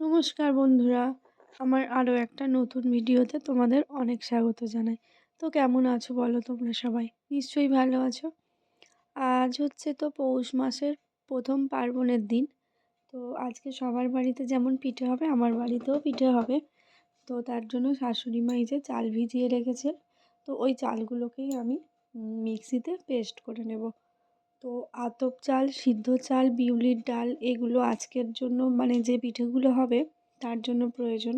নমস্কার বন্ধুরা। আমার আরও একটা নতুন ভিডিওতে তোমাদের অনেক স্বাগত জানাই। তো কেমন আছো বলো তোমরা সবাই? নিশ্চয়ই ভালো আছো। আজ হচ্ছে তো পৌষ মাসের প্রথম পার্বণের দিন। তো আজকে সবার বাড়িতে যেমন পিঠে হবে, আমার বাড়িতেও পিঠে হবে। তো তার জন্য শাশুড়ি মাই যে চাল ভিজিয়ে রেখেছে। তো ওই চালগুলোকেই আমি মিক্সিতে পেস্ট করে নেব। তো আতপ চাল, সিদ্ধ চাল, বিউলির ডাল এগুলো আজকের জন্য মানে যে পিঠেগুলো হবে তার জন্য প্রয়োজন।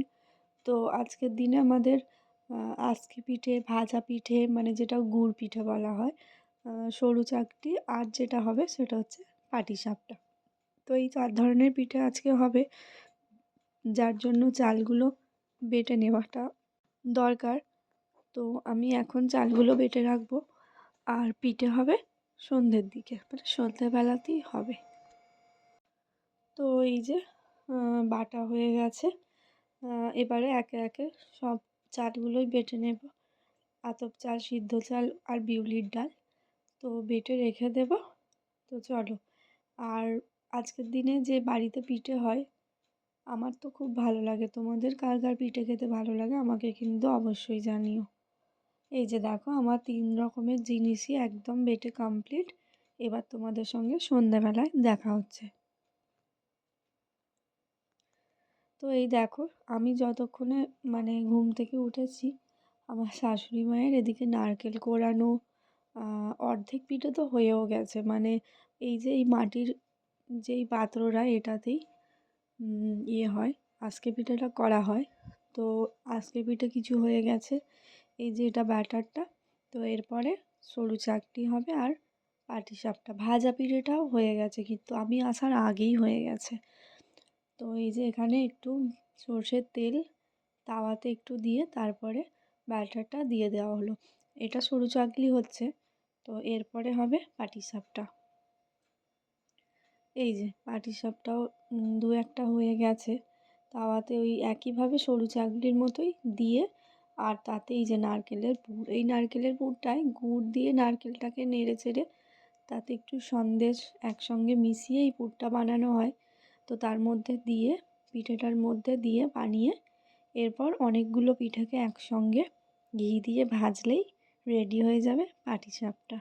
তো আজকের দিনে আমাদের আজকে পিঠে, ভাজা পিঠে মানে যেটা গুড় পিঠে বলা হয় সরু চাকটি আর যেটা হবে সেটা হচ্ছে পাটিসাপটা তো এই চার ধরনের পিঠে আজকে হবে, যার জন্য চালগুলো বেটে নেওয়াটা দরকার। তো আমি এখন চালগুলো বেটে রাখব, আর পিঠে হবে সন্ধ্যের দিকে মানে সন্ধ্যেবেলাতেই হবে। তো এই যে বাটা হয়ে গেছে। এবারে একে একে সব চালগুলোই বেটে নেব। আতপ চাল, সিদ্ধ চাল আর বিউলির ডাল। তো বেটে রেখে দেব। তো চলো, আর আজকের দিনে যে বাড়িতে পিঠে হয়, আমার তো খুব ভালো লাগে। তোমাদের কার কার পিঠে খেতে ভালো লাগে, আমাকে কিন্তু অবশ্যই জানিও। এই যে দেখো, আমার তিন রকমের জিনিসই একদম বেটে কমপ্লিট এবার তোমাদের সঙ্গে সন্ধ্যাবেলায় দেখা হচ্ছে। তো এই দেখো, আমি যতক্ষণে মানে ঘুম থেকে উঠেছি, আমার শাশুড়ি মায়ের এদিকে নারকেল কোড়ানো অর্ধেক পিঠে তো হয়েও গেছে। মানে এই যে এই মাটির যেই পাত্ররা এটাতেই ইয়ে হয় আজকে পিঠেটা করা হয়। তো আজকে পিঠে কিছু হয়ে গেছে। এই যে এটা ব্যাটারটা, তো এরপরে সরু চাকটি হবে আর পাটিসাপটা ভাজা পিঠেটাও হয়ে গেছে, কিন্তু আমি আসার আগেই হয়ে গেছে। তো এই যে এখানে একটু সর্ষের তেল তাওয়াতে একটু দিয়ে তারপরে ব্যাটারটা দিয়ে দেওয়া হলো। এটা সরু চাকলি হচ্ছে, তো এরপরে হবে পাটিসাপটা এই যে পাটিসাপটাও দু একটা হয়ে গেছে, তাওয়াতে ওই একইভাবে সরু চাকলির মতোই দিয়ে আর তাতে এই যে নারকেলের পুর, এই নারকেলের পুরটায় গুড় দিয়ে নারকেলটাকে নেড়ে চেড়ে তাতে একটু সন্দেশ একসঙ্গে মিশিয়ে এই পুরটা বানানো হয়। তো তার মধ্যে দিয়ে, পিঠেটার মধ্যে দিয়ে বানিয়ে এরপর অনেকগুলো পিঠেকে একসঙ্গে ঘি দিয়ে ভাজলেই রেডি হয়ে যাবে পাটিসাপটা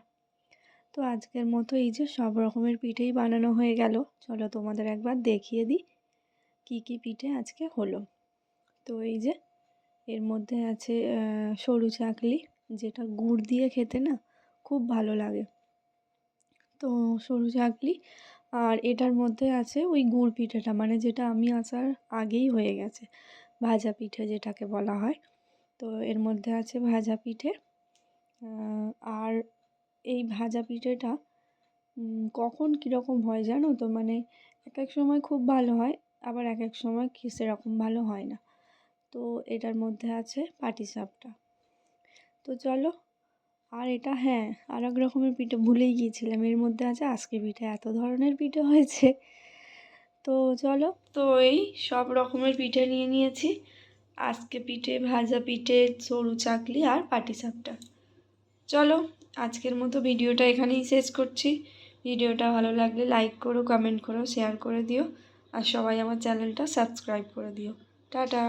তো আজকের মতো এই যে সব রকমের পিঠেই বানানো হয়ে গেল, চলো তোমাদের একবার দেখিয়ে দিই কী কী পিঠে আজকে হলো। তো এই যে এর মধ্যে আছে সরু চাকলি, যেটা গুড় দিয়ে খেতে না খুব ভালো লাগে। তো সরু চাকলি, আর এটার মধ্যে আছে ওই গুড় পিঠেটা মানে যেটা আমি আসার আগেই হয়ে গেছে, ভাজা পিঠে যেটাকে বলা হয়। তো এর মধ্যে আছে ভাজা পিঠে আর এই ভাজা পিঠেটা কখন কীরকম হয় জানো তো? মানে এক এক সময় খুব ভালো হয়, আবার এক এক সময় সেরকম ভালো হয় না। তো এটার মধ্যে আছে পাটিসাপটা তো চলো, আর এটা হ্যাঁ আর এক রকমের পিঠে ভুলেই গিয়েছিলাম। এর মধ্যে আছে আজকে পিঠে, এত ধরনের পিঠে হয়েছে। তো চলো। তো এই সব রকমের পিঠে নিয়ে নিয়েছি। আজকে পিঠে, ভাজা পিঠে, সরু চাকলি আর পাটিসাপটা চলো, আজকের মতো ভিডিওটা এখানেই শেষ করছি। ভিডিওটা ভালো লাগলে লাইক করো, কমেন্ট করো, শেয়ার করে দিও। আর সবাই আমার চ্যানেলটা সাবস্ক্রাইব করে দিও। টাটা।